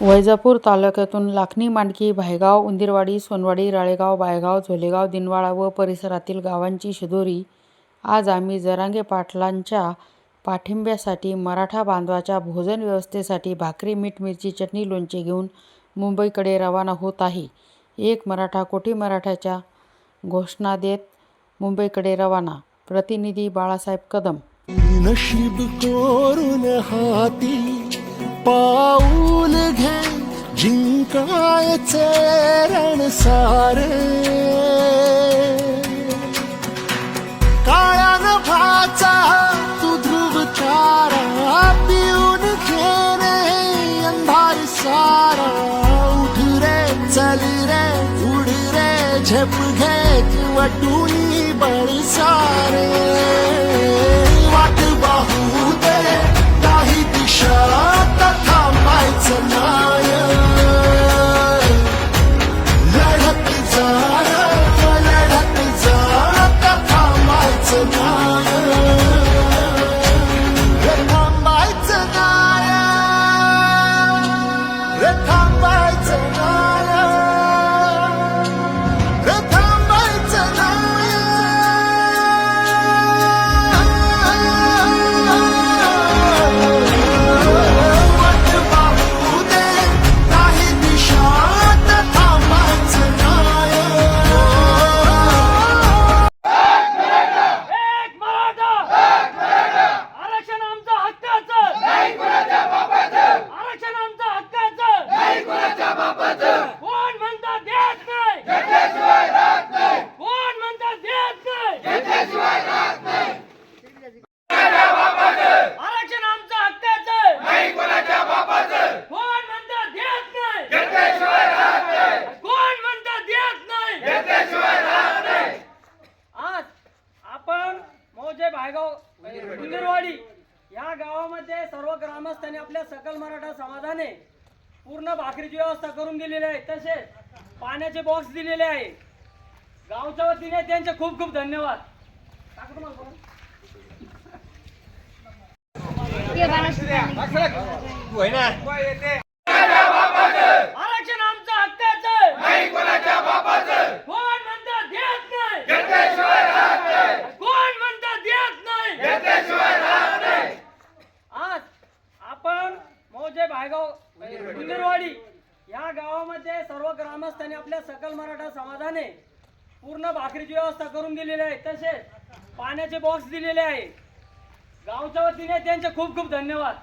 वैजापूर तालुक्यातून लाखणी मांडकी भायगाव उंदिरवाडी सोनवाडी राळेगाव बायगाव झोलेगाव दिनवाळा व परिसरातील गावांची शिदोरी. आज आम्ही जरांगे पाटलांच्या पाठिंब्यासाठी मराठा बांधवाच्या भोजन व्यवस्थेसाठी भाकरी मीठ मिरची चटणी लोणचे घेऊन मुंबईकडे रवाना होत आहे. एक मराठा कोटी मराठ्याच्या घोषणा देत मुंबईकडे रवाना. प्रतिनिधी बाळासाहेब कदम. नशीब हाती पाऊल घे जिंकायचे रण सारे. काळ्या नभाचा तू ध्रुव चारा पिऊन घेणे अंधार सारा. उठ रे चल रे उड रे झेप घे किंवा टुनी बळी सारे. वाट बाहू मौजे भायगाव उंदीरवाडी. या गावामध्ये सर्व ग्रामस्थांनी आपल्या सकल मराठा समाजाने पूर्ण भाकरीची व्यवस्था करून दिलेली आहे. तसेच पाण्याचे बॉक्स दिलेले आहे. गावच्या वतीने त्यांचे खूप खूप धन्यवाद. मौजे भायगाव उंदीरवाडी या गावामध्ये सर्व ग्रामस्थांनी आपल्या सकल मराठा समाजाने पूर्ण भाकरीची व्यवस्था करून दिलेली आहे. तसेच पाण्याचे बॉक्स दिलेले आहे. गावच्या वतीने त्यांचे खूप खूप धन्यवाद?